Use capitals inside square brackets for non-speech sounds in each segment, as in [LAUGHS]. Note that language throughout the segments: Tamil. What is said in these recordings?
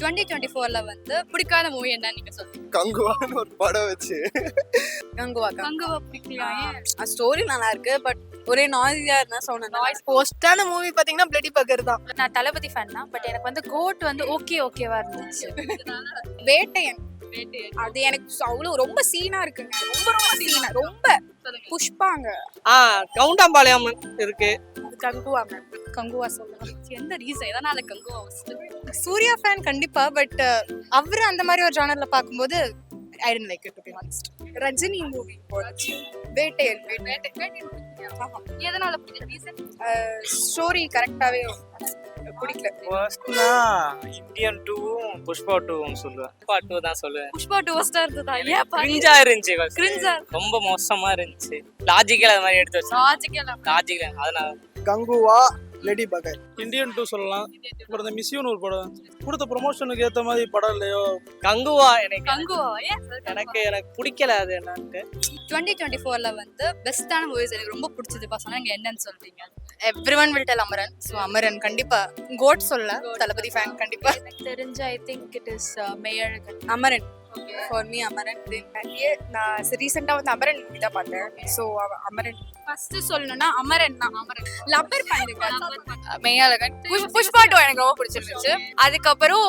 டுவெண்ட்டி டுவெண்ட்டி ஃபோர்ல வந்து பிடிக்காத மூவி என்னன்னு நீங்க சொல்லுங்க கங்குவான்னு ஒரு படம் வச்சு. கங்குவா கங்குவா. பிடிக்கலையா? ஏன் ஸ்டோரி நல்லா இருக்கு பட் ஒரே நாய்ஸியா இருந்தா சவுண்ட் வாய்ஸ் போஸ்டான மூவி பாத்தீங்கன்னா பிளடி பக்கர் தான். நான் தளபதி ஃபேன் தான் பட் எனக்கு வந்து கோட் வந்து ஓகே ஓகேவா இருந்துச்சு. வேட்டையன். அது எனக்கு அவ்வளவு ரொம்ப சீனா இருக்குங்க. ரொம்ப ரொம்ப சீனா ரொம்ப புஷ்பாங்க. ஆ கவுண்டாம்பாளையம் இருக்கு. கங்குவா மேம் கங்குவா சொல்லலாம் எந்த ரீசன் எதனால கங்குவா சூர்யா ஃபேன் கண்டிப்பா பட் அவரு அந்த மாதிரி ஒரு ஜானர்ல பாக்கும்போது I tend like it to be honest Rajini movie போச்சு. வேட்டையன் எதனால ரீசன் ஸ்டோரி கரெக்டாவே பிடிக்கல. இந்தியன் டூவும் புஷ்பா டூவும் சொல்லுவேன். புஷ்பா டூ தான் சொல்லுவேன். புஷ்பா டூ ஸ்டார் இருந்ததா? ஏன் பாரு. கிரிஞ்சா இருந்துச்சு. கிரிஞ்சா ரொம்ப மோசமா இருந்துச்சு. லாஜிக்கல் அது மாதிரி எடுத்து வச்சு லாஜிக்கல் லாஜிக்கல் அதனால. Kanguva bloody beggar Indian two சொல்லலாம். அப்புறம் இந்த மிஸ்யூன்னு ஒரு படம். கொடுத்த ப்ரொமோஷனுக்கு ஏத்த மாதிரி படம் இல்லையோ? கங்குவா எனக்கு கங்குவா எனக்கு எனக்கு பிடிக்கல அது என்னன்ட்டு. டுவெண்ட்டி டுவெண்ட்டி ஃபோர்ல வந்து பெஸ்டான மூவிஸ் எனக்கு ரொம்ப பிடிச்சது. பசங்க நீங்க என்னன்னு சொல்றீங்க? Every one will tell Amaran so Amaran கண்டிப்பா. கோட் சொல்ல. தளபதி ஃபேன் கண்டிப்பா. எனக்கு தெரிஞ்சு I think it is Meiyazhagan Amaran for me Amaran நான் ரீசெண்டாக வந்து அமரன் மூவி தான் பார்த்தேன். ஸோ அமரன் ஃபர்ஸ்ட் சொல்லணும்னா அமரன் தான் அமரன். லப்பர் பண்ணுங்க மெய்யாளகன் புஷ் புஷ்பா டூ எனக்கு ரொம்ப பிடிச்சிருந்துச்சு. அதுக்கப்புறம்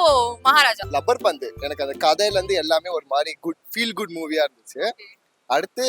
மகாராஜா. லப்பர் பந்து எனக்கு அந்த கதையில இருந்து எல்லாமே ஒரு மாதிரி குட் ஃபீல் குட் மூவியா இருந்துச்சு. அடுத்து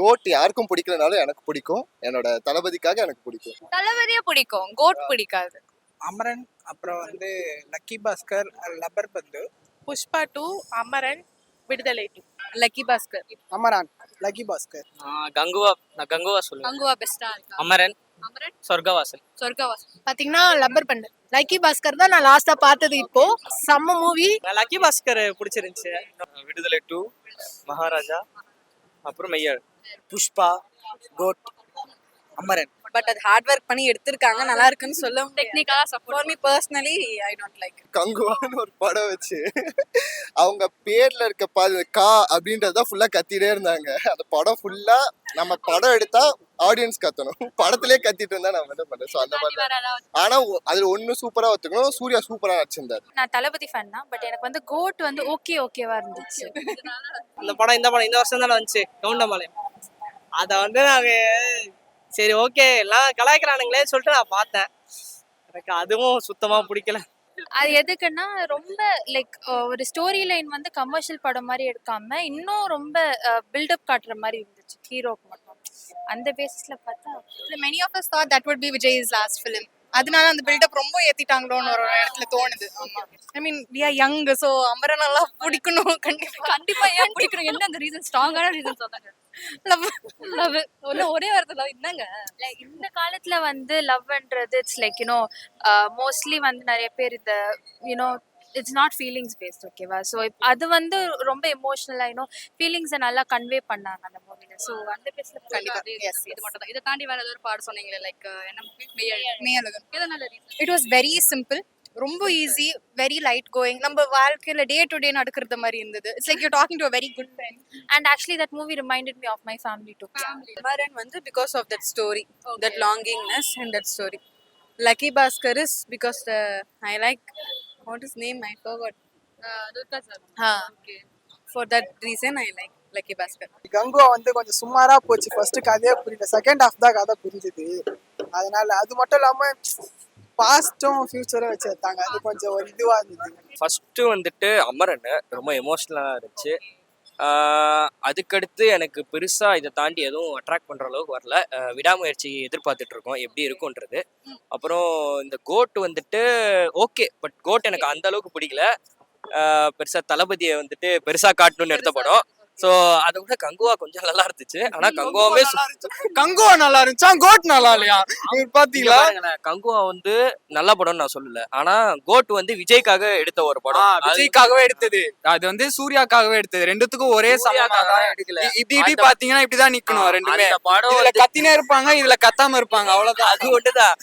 கோட் யாருக்கும் பிடிக்கலனாலும் எனக்கு பிடிக்கும். என்னோட தளபதிக்காக எனக்கு பிடிக்கும். தளபதியே பிடிக்கும். கோட் பிடிக்காது. அமரன் அப்புறம் வந்து லக்கி பாஸ்கர் லப்பர் பந்து. Pushpa two Amaran Viduthalai two lucky Baskhar Amaran lucky Baskhar நான் கங்குவா நான் கங்குவா சொல்லுவேன் கங்குவா பெஸ்டா இருக்கா அமரன் அமரன் சொர்க்கவாசல் சொர்க்கவாஸ் பாத்தீங்கன்னா லப்பர் பந்து லக்கி பாஸ்கர் தான் நான் லாஸ்டா பார்த்தது இப்போ. செம்ம மூவி லக்கி பாஸ்கர் பிடிச்சிருந்துச்சு. விடுதலை டூ மகாராஜா அப்புறம் மெய்யாள் புஷ்பா கோட் அமரன். பட் அது ஹார்ட் ஒர்க் பண்ணி எடுத்திருக்காங்க நல்லா இருக்குன்னு சொல்ல technically support for me personally I don't like கங்குவான்னு ஒரு படம் வச்சு அவங்க பேர்ல இருக்க பாது கா அப்படின்றத ஃபுல்லா கத்திட்டே இருந்தாங்க. அந்த படம் ஃபுல்லா நம்ம படம் எடுத்தா ஆடியன்ஸ் கத்தணும். படத்திலே கத்திட்டு இருந்தா நம்ம என்ன பண்றோம் ஸோ அந்த மாதிரி ஆனா அதுல ஒண்ணு சூப்பரா ஒத்துக்கணும் சூர்யா சூப்பரா நடிச்சிருந்தாரு. நான் தளபதி ஃபேன் தான் பட் எனக்கு வந்து கோட் வந்து ஓகே ஓகேவா இருந்துச்சு. அந்த படம் இந்த படம் இந்த வருஷம் தானே வந்துச்சு கவுண்டம்பாளையம். அதை வந்து நாங்க சரி ஓகே எல்லாம் கலாய்க்கிறானுங்களே சொல்லிட்டு நான் பார்த்தேன். எனக்கு அதுவும் சுத்தமா பிடிக்கல. அது எதுக்குன்னா ரொம்ப லைக் ஒரு ஸ்டோரி லைன் வந்து கமர்ஷியல் படம் மாதிரி எடுக்காம இன்னும் ரொம்ப பில்டப் காட்டுற மாதிரி இருந்துச்சு ஹீரோக்கு மட்டும். அந்த பேசிஸ்ல பார்த்தா many of us thought that would be Vijay's last film அதனால அந்த பில்டப் ரொம்ப ஏத்திட்டாங்களோன்னு ஒரு இடத்துல தோணுது. I mean we are young so Amaran நல்லா பிடிக்கணும் கண்டிப்பா. கண்டிப்பா ஏன் பிடிக்கணும் என்ன அந்த ரீசன் ஸ்ட்ராங்கான ரீசன் சொல்லுங்க லவ் [LAUGHS] [LAUGHS] ஒரே வாரத்துல என்னங்க? like இந்த காலத்துல வந்து லவ்ன்றது it's like you know mostly வந்து நிறைய பேர் இந்த you know it's not feelings based ஓகேவா ஸோ அது வந்து ரொம்ப எமோஷனலாக யூனோ ஃபீலிங்ஸை நல்லா கன்வே பண்ணாங்க அந்த மூவில ஸோ அந்த பேஸ்ல கண்டிப்பா. எஸ் இது மட்டும் தான் இதை தாண்டி வேற ஏதாவது பாட சொன்னீங்களே லைக் என்ன? மெய்யழகன் எதனால reason it was very simple ரொம்ப ஈஸி வெரி லைட் கோயிங் நம்ம வாழ்க்கையில டே டு டே நடக்கிறது மாதிரி இருந்தது. It's like you talking to very good friend and actually that movie reminded me of my family to Amaran வந்து because of that story that longingness and that story lucky Baskhar is because I like what is name I forgot Dulquer sir for that reason I like lucky Baskhar Kanguva வந்து கொஞ்சம் சுமாரா போச்சு. ஃபர்ஸ்ட் கதையே புரியல. செகண்ட் ஹாஃப் தான் கதை புரிஞ்சுது. அதனால அது மட்டும் இல்லாம பாஸ்டும் ஃபியூச்சரும் வச்சு அது கொஞ்சம் ஒரு இதுவாக இருந்தது. ஃபஸ்ட்டு வந்துட்டு அமரன் ரொம்ப எமோஷ்னலாக இருந்துச்சு. அதுக்கடுத்து எனக்கு பெருசாக இதை தாண்டி எதுவும் அட்ராக்ட் பண்ணுற அளவுக்கு வரல. விடாமுயற்சி எதிர்பார்த்துட்டு இருக்கோம். எப்படி இருக்குன்றது அப்புறம் இந்த கோட் வந்துட்டு ஓகே பட் கோட் எனக்கு அந்த அளவுக்கு பிடிக்கல. பெருசாக தளபதியை வந்துட்டு பெருசாக காட்டணும்னு எடுத்த படம். ஸோ அதை விட கங்குவா கொஞ்சம் நல்லா இருந்துச்சு. ஆனா கங்குவாவே சு- கங்குவா நல்லா இருந்துச்சா? கோட் நல்லா இல்லையா? பாத்தீங்களா? கங்குவா வந்து நல்ல படம்னு நான் சொல்லல. ஆனா கோட் வந்து விஜய்க்காக எடுத்த ஒரு படம். அது விஜய்க்காகவே எடுத்தது. அது வந்து சூர்யாக்காகவே எடுத்தது. ரெண்டுத்துக்கும் ஒரே எடுக்கல. இப்படி இப்படி பாத்தீங்கன்னா இப்படிதான் நிக்கணும் ரெண்டுமே. படம் இதுல கத்தினே இருப்பாங்க இதுல கத்தாம இருப்பாங்க. அவ்வளவுதான். அது ஒண்ணுதான்.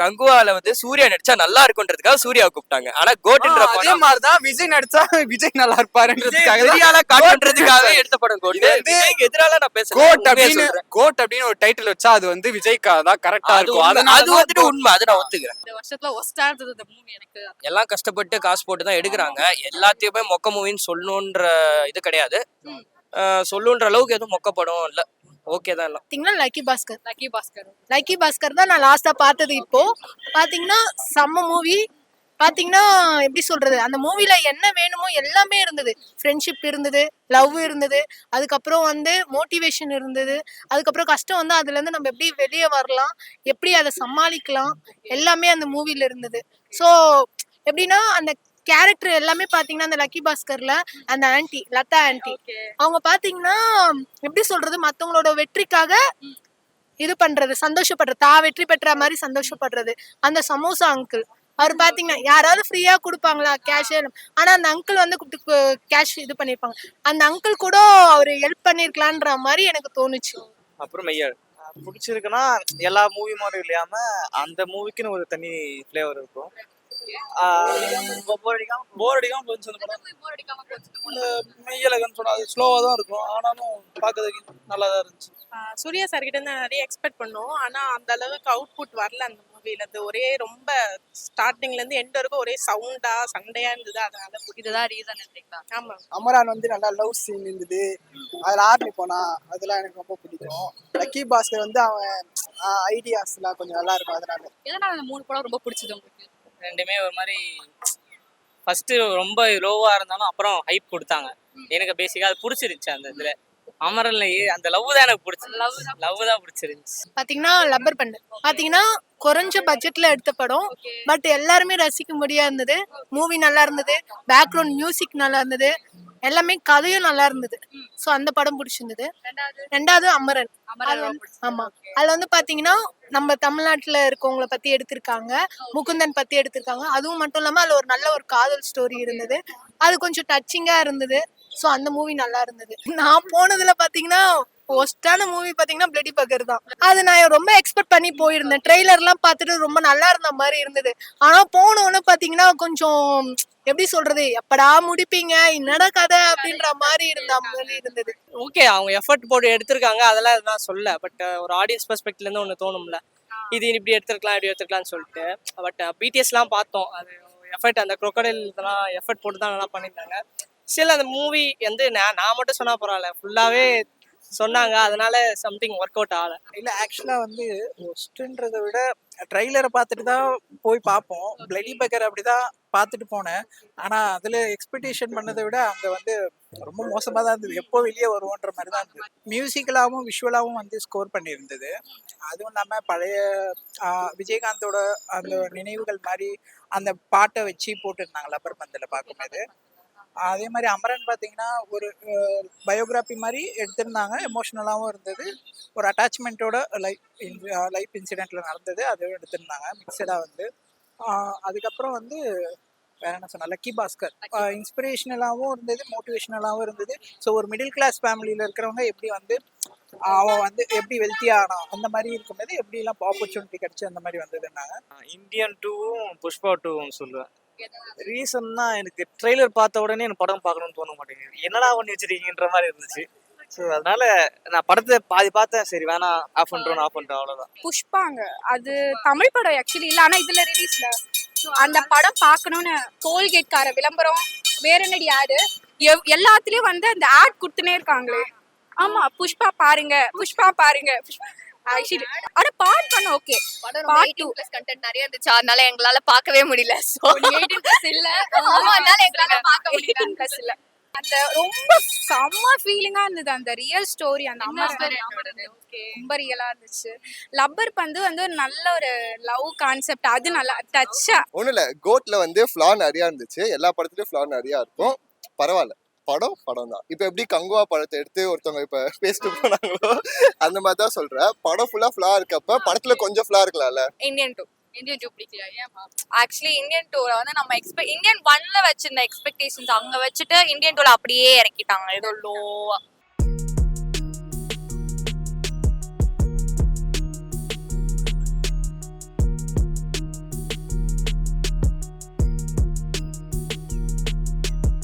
கங்குவால வந்து சூர்யா நடிச்சா நல்லா இருக்குன்றதுக்காக சூர்யாவை கூப்பிட்டாங்க. ஆனா கோட்ன்ற அதே படம் மாதிரிதான் விஜய் நடிச்சா விஜய் நல்லா இருப்பாருன்றதுக்காக தான். பெரிய ஆளா காட்டுன்றதுக்காகவே எடுத்த படம் கோட் விஜய்க்கு எதிரால நான் பேசுறேன் கோட் அப்படின்னு. கோட் அப்படின்னு ஒரு டைட்டில் வச்சா அது வந்து விஜய்க்காக தான் கரெக்டா இருக்கும். அது வந்துட்டு உண்மை. அது நான் ஒத்துக்கிறேன். இந்த வருஷத்துல ஒஸ்டா இருந்தது இந்த மூவி எனக்கு. எல்லாம் கஷ்டப்பட்டு காசு போட்டு தான் எடுக்கிறாங்க எல்லாத்தையுமே மொக்க மூவின்னு சொல்லணுன்ற இது கிடையாது. சொல்லுன்ற அளவுக்கு எதுவும் மொக்க படம் இல்ல. ஓகே தான் எல்லாம். Lucky Baskhar lucky Baskhar lucky Baskhar தான் நான் லாஸ்டா பார்த்தது இப்போ. பாத்தீங்கன்னா செம்ம மூவி பாத்தீங்கன்னா எப்படி சொல்றது? அந்த மூவில என்ன வேணுமோ எல்லாமே இருந்தது. ஃப்ரெண்ட்ஷிப் இருந்தது லவ் இருந்தது. அதுக்கப்புறம் வந்து மோட்டிவேஷன் இருந்தது. அதுக்கப்புறம் கஷ்டம் வந்து அதுல இருந்து நம்ம எப்படி வெளியே வரலாம் எப்படி அதை சமாளிக்கலாம் எல்லாமே அந்த மூவில இருந்தது. ஸோ எப்படின்னா அந்த கேரக்டர் எல்லாமே பாத்தீங்கன்னா அந்த லக்கி பாஸ்கர்ல அந்த ஆன்ட்டி லதா ஆன்ட்டி அவங்க பாத்தீங்கன்னா எப்படி சொல்றது மத்தவங்களோட வெற்றிக்காக இது பண்றது சந்தோஷப்படுறது. தா வெற்றி பெற்ற மாதிரி சந்தோஷப்படுறது. அந்த சமோசா அங்கிள் அவர் பாத்தீங்கன்னா யாராவது ஃப்ரீயா கொடுப்பாங்களா கேஷ் ஆனா அந்த அங்கிள் வந்து கேஷ் இது பண்ணிருப்பாங்க. அந்த அங்கிள் கூட அவர் ஹெல்ப் பண்ணிருக்கலான்ற மாதிரி எனக்கு தோணுச்சு. அப்புறம் மையாள் பிடிச்சிருக்குன்னா எல்லா மூவி மாதிரி இல்லாம அந்த மூவிக்குன்னு ஒரு தனி ஃப்ளேவர் இருக்கும். போர் அடிக்காம போர் அடிக்காம போச்சு அந்த படம். இந்த மெய்யழகன் சொன்னா அது ஸ்லோவா தான் இருக்கும். ஆனாலும் பார்க்கறதுக்கு நல்லா தான் இருந்துச்சு. சூர்யா சார் கிட்ட இருந்து நிறைய எக்ஸ்பெக்ட் பண்ணோம். ஆனா அந்த அளவுக்கு அவுட்புட் வரல அந்த மூவில இருந்து ஒரே ரொம்ப ஸ்டார்டிங்ல இருந்து எண்ட் வரைக்கும் ஒரே சவுண்டா சண்டையா இருந்தது. அதனால. இதுதான் ரீசன் இல்லைங்களா? ஆமா. அமரான் வந்து நல்லா லவ் சீன் இருந்தது. அதுல ஆர்மி போனா அதெல்லாம் எனக்கு ரொம்ப பிடிக்கும். லக்கி பாஸ்கர் வந்து அவன் ஐடியாஸ்லாம் கொஞ்சம் நல்லா இருக்கும் அதனால. எதனால அந்த மூணு படம் ரொம்ப பிடிச்சது உங்களுக்கு? ரெண்டுமே ஒரு மாதிரி ஃபர்ஸ்ட் ரொம்ப லோவா இருந்தாலும் அப்புறம் ஹைப் கொடுத்தாங்க. எனக்கு பேசிக்கா அது பிடிச்சிருந்துச்சு அந்த இதுல. அமரன்லயே அந்த லவ் தான் எனக்கு பிடிச்சது லவ் லவ் தான் பிடிச்சிருந்துச்சு. பாத்தீங்கன்னா லப்பர் பண்டு பாத்தீங்கன்னா குறைஞ்ச பட்ஜெட்ல எடுத்த படம். பட் எல்லாருமே ரசிக்கும்படியா இருந்தது மூவி நல்லா இருந்தது. பேக்ரவுண்ட் மியூசிக் நல்லா இருந்தது. எல்லாமே கதையும் நல்லா இருந்தது. சோ அந்த படம் பிடிச்சிருந்தது. ரெண்டாவது? அமரன். ஆமா. அதுல வந்து பாத்தீங்கன்னா நம்ம தமிழ்நாட்டுல இருக்கவங்கள பத்தி எடுத்திருக்காங்க. முகுந்தன் பத்தி எடுத்திருக்காங்க. அதுவும் மட்டும் இல்லாம அதுல ஒரு நல்ல ஒரு காதல் ஸ்டோரி இருந்தது. அது கொஞ்சம் டச்சிங்கா இருந்தது. சோ அந்த மூவி நல்லா இருந்தது. நான் போனதுல பாத்தீங்கன்னா ஒஸ்டான மூவி பாத்தீங்கன்னா பிளடி பகர் தான். அது நான் ரொம்ப எக்ஸ்பெக்ட் பண்ணி போயிருந்தேன். ட்ரெய்லர்லாம் பார்த்துட்டு ரொம்ப நல்லா இருந்த மாதிரி இருந்தது. ஆனா போனோன்னு பாத்தீங்கன்னா கொஞ்சம் எப்படி சொல்றது எப்படா முடிப்பீங்க என்னடா கதை அப்படின்ற மாதிரி இருந்த மாதிரி இருந்தது. ஓகே அவங்க எஃபர்ட் போட்டு எடுத்திருக்காங்க. அதெல்லாம் நான் சொல்ல பட் ஒரு ஆடியன்ஸ் பெர்ஸ்பெக்ட்ல இருந்து ஒன்று தோணும்ல. இது இப்படி எடுத்திருக்கலாம் இப்படி எடுத்துருக்கலாம்னு சொல்லிட்டு. பட் பிடிஎஸ்லாம் பார்த்தோம். அது எஃபர்ட் அந்த crocodile இதெல்லாம் எஃபர்ட் போட்டு தான் நல்லா பண்ணியிருந்தாங்க. சில அந்த மூவி வந்து நான் நான் மட்டும் சொன்னால் பரவாயில்ல. ஃபுல்லாகவே சொன்னாங்க. அதனால சம்திங் ஒர்க் அவுட் ஆகல. இல்ல ஆக்சுவலா வந்து ஒஸ்ட்ன்றதை விட ட்ரைலரை பார்த்துட்டு தான் போய் பார்ப்போம். பிளடி பக்கர் அப்படிதான் பார்த்துட்டு போனேன். ஆனா அதுல எக்ஸ்பெக்டேஷன் பண்ணதை விட அங்க வந்து ரொம்ப மோசமா தான் இருந்தது. எப்போ வெளியே வருவோன்ற மாதிரி தான் இருந்தது. மியூசிக்கலாவும் விஷுவலாவும் வந்து ஸ்கோர் பண்ணியிருந்தது. அதுவும் இல்லாம பழைய விஜயகாந்தோட அந்த நினைவுகள் மாதிரி அந்த பாட்டை வச்சு போட்டிருந்தாங்க. லப்பர் பந்தில் பார்க்கும்போது. அதே மாதிரி அமரன் பார்த்தீங்கன்னா ஒரு பயோகிராஃபி மாதிரி எடுத்திருந்தாங்க. எமோஷ்னலாகவும் இருந்தது. ஒரு அட்டாச்மெண்ட்டோட லைஃப் லைஃப் இன்சிடெண்ட்ல நடந்தது. அதுவும் எடுத்திருந்தாங்க. மிக்சடாக வந்து. அதுக்கப்புறம் வந்து வேற என்ன சொன்னா லக்கி பாஸ்கர் இன்ஸ்பிரேஷனலாகவும் இருந்தது மோட்டிவேஷனலாகவும் இருந்தது. ஸோ ஒரு மிடில் கிளாஸ் ஃபேமிலியில் இருக்கிறவங்க எப்படி வந்து அவன் வந்து எப்படி வெல்த்தி ஆனான் அந்த மாதிரி இருக்கும்போது எப்படிலாம் ஆப்பர்ச்சுனிட்டி கிடைச்சு அந்த மாதிரி வந்ததுன்னாங்க. இந்தியன் டூவும் புஷ்பா டூவும் சொல்லுவேன். ரீசன்னா எனக்கு ட்ரெய்லர் பார்த்த உடனே எனக்கு படம் பார்க்கணும்னு தோண மாட்டேங்குது. என்னடா பண்ணி வச்சிருக்கீங்கன்ற மாதிரி இருந்துச்சு. ஸோ அதனால நான் படத்தை பாதி பார்த்தேன். சரி வேணாம் ஆஃப் பண்ணுறோம் ஆஃப் பண்ணுறோம் அவ்வளோதான் புஷ்பாங்க அது தமிழ் படம் ஆக்சுவலி இல்ல. ஆனா இதுல ரிலீஸ்ல அந்த படம் பார்க்கணும்னு கோல்கேட்கார விளம்பரம் வேற என்னடி ஆடு எவ்- எல்லாத்துலயும் வந்து அந்த ஆட் கொடுத்துனே இருக்காங்களே. ஆமா புஷ்பா பாருங்க புஷ்பா பாருங்க. புஷ்பா ஆக்சுவலி ஆனா பாட் பண்ண okay Part eighteen plus content நிறைய இருந்துச்சு. அதனால எங்களால பார்க்கவே முடியல. பிளஸ் இல்ல. ஆமா அதனால எங்களால பார்க்க முடியல. பிளஸ் இல்ல. அந்த ரொம்ப செம்ம ஃபீலிங்கா இருந்தது. அந்த ரியல் ஸ்டோரி அந்த அம்மா ரொம்ப ரியலா இருந்துச்சு. லப்பர் பந்து வந்து ஒரு நல்ல ஒரு லவ் கான்செப்ட் அது நல்லா டச்சா ஒன்றும் இல்லை கோட்ல வந்து ஃப்ளா நிறையா இருந்துச்சு. எல்லா படத்துலயும் ஃப்ளா நிறையா இருக்கும். பரவாயில்ல. படம்? படம் தான் இப்போ எப்படி கங்குவா படத்தை எடுத்து ஒருத்தவங்க இப்போ பேசிட்டு போனாங்களோ அந்த மாதிரி தான் சொல்றேன் படம் ஃபுல்லா ஃப்ளா இருக்கப்ப படத்துல கொஞ்சம் ஃப்ளா இருக்கலாம்ல? இந்தியன் டூ இந்தியன் டூ பிடிக்கலையா? ஏமா ஆக்சுவலி இந்தியன் டூல வந்து நம்ம எக்ஸ்பெக்ட் இந்தியன் ஒன்ல வச்சிருந்த எக்ஸ்பெக்டேஷன்ஸ் அங்க வச்சுட்டு இந்தியன் டூல அப்படியே இறக்கிட்டாங்க. ஏதோ லோவா